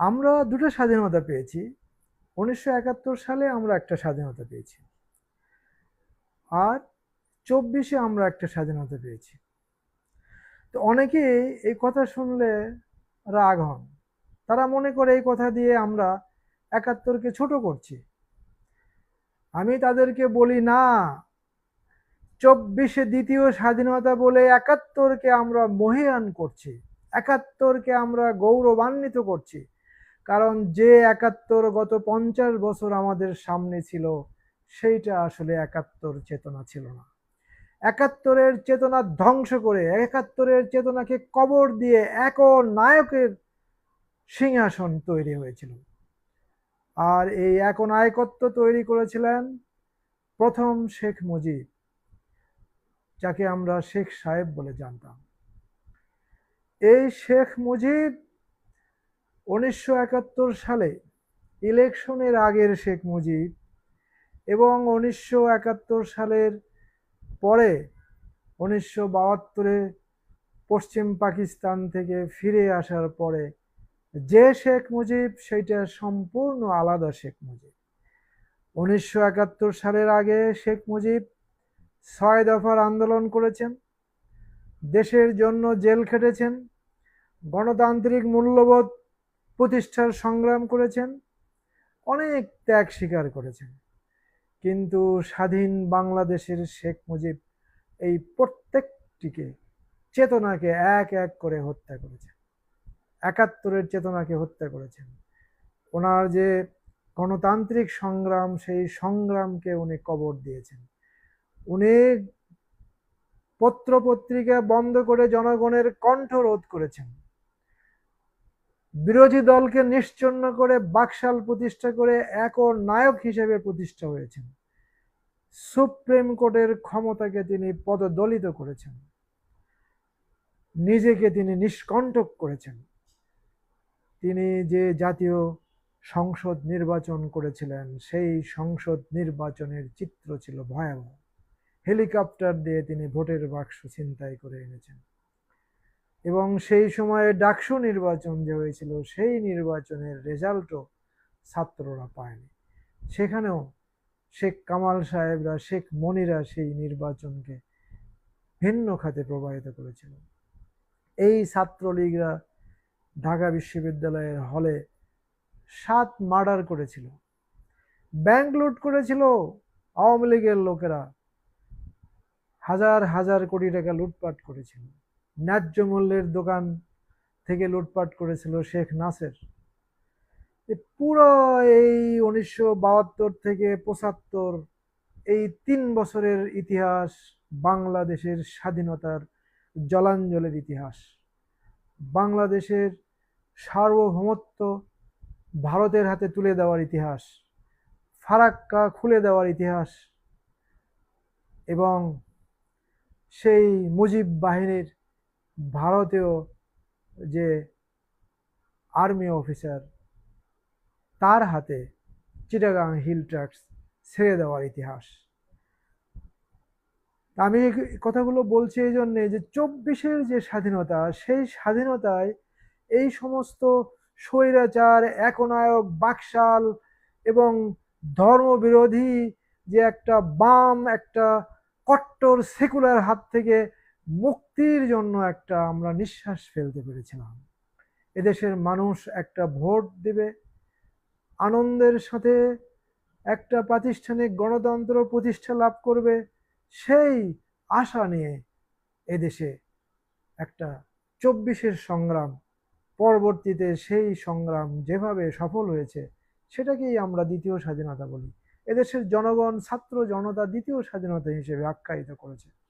আমরা দুটো স্বাধীনতা পেয়েছি। উনিশশো একাত্তর সালে আমরা একটা স্বাধীনতা পেয়েছি। আর চব্বিশে আমরা একটা স্বাধীনতা পেয়েছি। তো অনেকেই এই কথা শুনলে রাগ হন। তারা মনে করে এই কথা দিয়ে আমরা একাত্তরকে ছোট করছি। আমি তাদেরকে বলি, না, চব্বিশে দ্বিতীয় স্বাধীনতা বলে একাত্তরকে আমরা মহিয়ান করছি। একাত্তরকে আমরা গৌরবান্বিত করছি। কারণ যে একাত্তর গত পঞ্চাশ বছর আমাদের সামনে ছিল, সেইটা আসলে একাত্তর চেতনা ছিল না। একাত্তরের চেতনা ধ্বংস করে, একাত্তরের চেতনাকে কবর দিয়ে এক নায়কের সিংহাসন তৈরি হয়েছিল। আর এই এক নায়কত্ব তৈরি করেছিলেন প্রথম শেখ মুজিব, যাকে আমরা শেখ সাহেব বলে জানতাম। এই শেখ মুজিব উনিশশো একাত্তর সালে ইলেকশনের আগের শেখ মুজিব এবং উনিশশো একাত্তর সালের পরে উনিশশো বাহাত্তরে পশ্চিম পাকিস্তান থেকে ফিরে আসার পরে যে শেখ মুজিব, সেইটা সম্পূর্ণ আলাদা শেখ মুজিব। উনিশশো একাত্তর সালের আগে শেখ মুজিব ছয় দফার আন্দোলন করেছেন, দেশের জন্য জেল খেটেছেন, গণতান্ত্রিক মূল্যবোধ প্রতিষ্ঠার সংগ্রাম করেছেন, অনেক ত্যাগ স্বীকার করেছেন। কিন্তু স্বাধীন বাংলাদেশের শেখ মুজিব এই প্রত্যেকটিকে চেতনাকে এক এক করে হত্যা করেছেন। একাত্তরের চেতনাকে হত্যা করেছেন। ওনার যে গণতান্ত্রিক সংগ্রাম, সেই সংগ্রামকে উনি কবর দিয়েছেন। উনি পত্র পত্রিকা বন্ধ করে জনগণের কণ্ঠ রোধ করেছেন। বিরোধী দলকে নিশ্চন্ন করে বাকশাল প্রতিষ্ঠা করে এক ও নায়ক হিসেবে প্রতিষ্ঠা হয়েছেন। সুপ্রিম কোর্টের ক্ষমতাকে তিনি পদদলিত করেছেন। নিজেকে তিনি নিষ্কণ্টক করেছেন। তিনি যে জাতীয় সংসদ নির্বাচন করেছিলেন, সেই সংসদ নির্বাচনের চিত্র ছিল ভয়াবহ। হেলিকপ্টার দিয়ে তিনি ভোটের বাক্স ছিনতাই করে এনেছেন। এবং সেই সময়ে ডাকসু নির্বাচন যে হয়েছিল, সেই নির্বাচনের রেজাল্টও ছাত্ররা পায়নি। সেখানেও শেখ কামাল সাহেবরা, শেখ মনিরা সেই নির্বাচনকে ভিন্ন খাতে প্রবাহিত করেছিল। এই ছাত্রলীগরা ঢাকা বিশ্ববিদ্যালয়ের হলে সাত মার্ডার করেছিল, ব্যাংক লুট করেছিল, আওয়ামী লীগের লোকেরা হাজার হাজার কোটি টাকা লুটপাট করেছিল। ন্যায্য মূল্যের দোকান থেকে লুটপাট করেছিল শেখ নাসের। পুরো এই উনিশশো বাহাত্তর থেকে পঁচাত্তর, এই তিন বছরের ইতিহাস বাংলাদেশের স্বাধীনতার জলাঞ্জলের ইতিহাস। বাংলাদেশের সার্বভৌমত্ব ভারতের হাতে তুলে দেওয়ার ইতিহাস, ফারাক্কা খুলে দেওয়ার ইতিহাস এবং সেই মুজিব বাহিনীর ভারতীয় যে আর্মি অফিসার, তার হাতে চিটাগাং হিল ট্র্যাক্স ছেড়ে দেওয়ার ইতিহাস। আমি কথাগুলো বলছি এই জন্যে যে চব্বিশের যে স্বাধীনতা, সেই স্বাধীনতায় এই সমস্ত স্বৈরাচার, একনায়ক, বাকশাল এবং ধর্মবিরোধী যে একটা বাম, একটা কট্টর সেকুলার হাত থেকে মুক্তির জন্য একটা আমরা নিঃশ্বাস ফেলতে পেরেছিলাম। এদেশের মানুষ একটা ভোট দেবে, আনন্দের সাথে একটা প্রাতিষ্ঠানিক গণতন্ত্র প্রতিষ্ঠা লাভ করবে, সেই আশা নিয়ে এদেশে একটা চব্বিশের সংগ্রাম, পরবর্তীতে সেই সংগ্রাম যেভাবে সফল হয়েছে, সেটাকেই আমরা দ্বিতীয় স্বাধীনতা বলি। এদেশের জনগণ ছাত্র জনতা দ্বিতীয় স্বাধীনতা হিসেবে আখ্যায়িত করেছে।